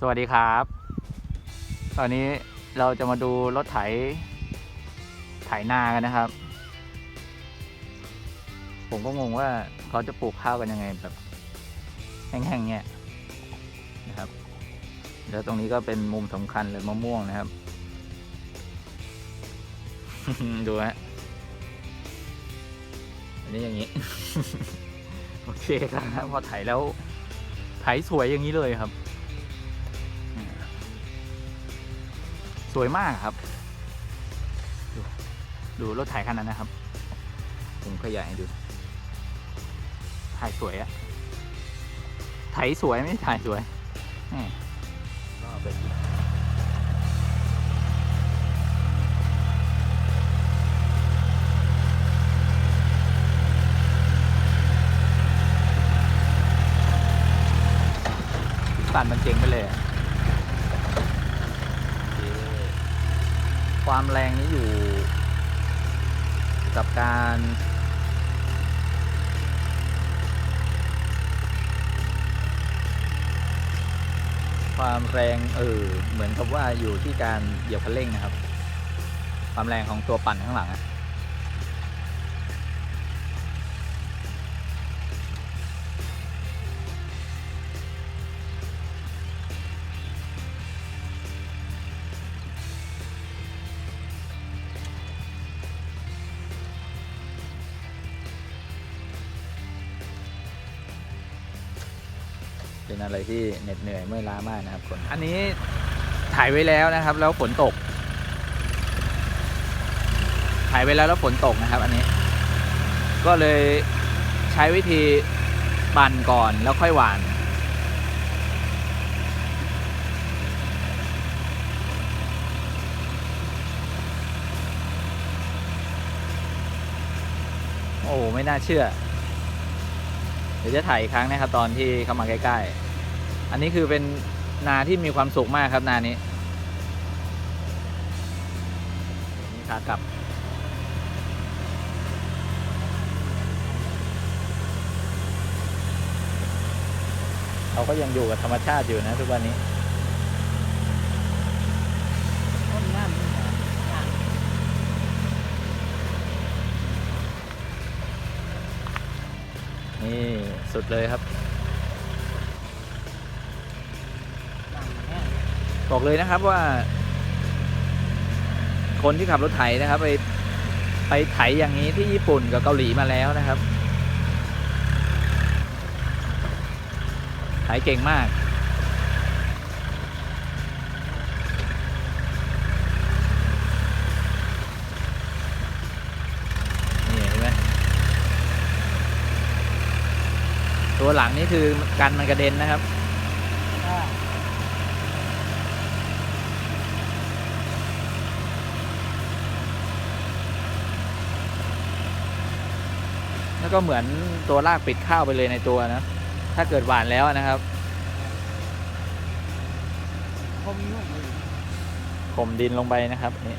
สวัสดีครับ ตอนนี้เราจะมาดูรถไถ ไถนากันนะครับ ผมก็งงว่าเขาจะปลูกข้าวกันยังไงแบบ แห้งๆเนี่ยนะครับ แล้วตรงนี้ก็เป็นมุมสำคัญเลยมะม่วงนะครับ ดูฮะอันนี้อย่างนี้ โอเคครับพอไถแล้วไถสวยอย่างนี้เลยครับ สวยมากครับ ดูดูรถไถคันนั้นนะครับ ผมขยายให้ดู ถ่ายสวยอะไถสวยไม่ใช่ถ่ายสวยแหม่ก็เอาไปสิสั่นมันเจ๋งไปเลยอะ ความแรงนี้อยู่กับการความแรงเออเหมือนกับว่าอยู่ที่การเหยียบคันเร่งนะครับ ความแรงของตัวปั่นข้างหลังอะ เป็นอะไรที่เหน็ดเหนื่อยเมื่อยล้ามากนะครับคนอันนี้ถ่ายไว้แล้วนะครับ แล้วฝนตก ถ่ายไว้แล้วแล้วฝนตกนะครับ อันนี้ ก็เลยใช้วิธีปั่นก่อนแล้วค่อยหวานโอ้ไม่น่าเชื่อ ดี๋ยวจะถ่ายอีกครั้งนะครับตอนที่เข้ามาใกล้ๆ อันนี้คือเป็นนาที่มีความสุขมากครับนานี้นี่ขากลับเราก็ยังอยู่กับธรรมชาติอยู่นะทุกวันนี้น้ำนี่นะน้ำ นี่ สุดเลยครับน้ำแห้งบอกเลยนะครับว่า คนที่ขับรถไถนะครับ ไปไปไถอย่างนี้ที่ญี่ปุ่นกับเกาหลีมาแล้วนะครับ ไถเก่งมาก นี่เห็นไหม ตัวหลังนี่คือกันมันกระเด็นนะครับอ่าแล้วก็เหมือนตัวลากปิดข้าวไปเลยในตัวนะ ถ้าเกิดหวานแล้วนะครับ คมยุ่งเลยข่มดินลงไปนะครับนี่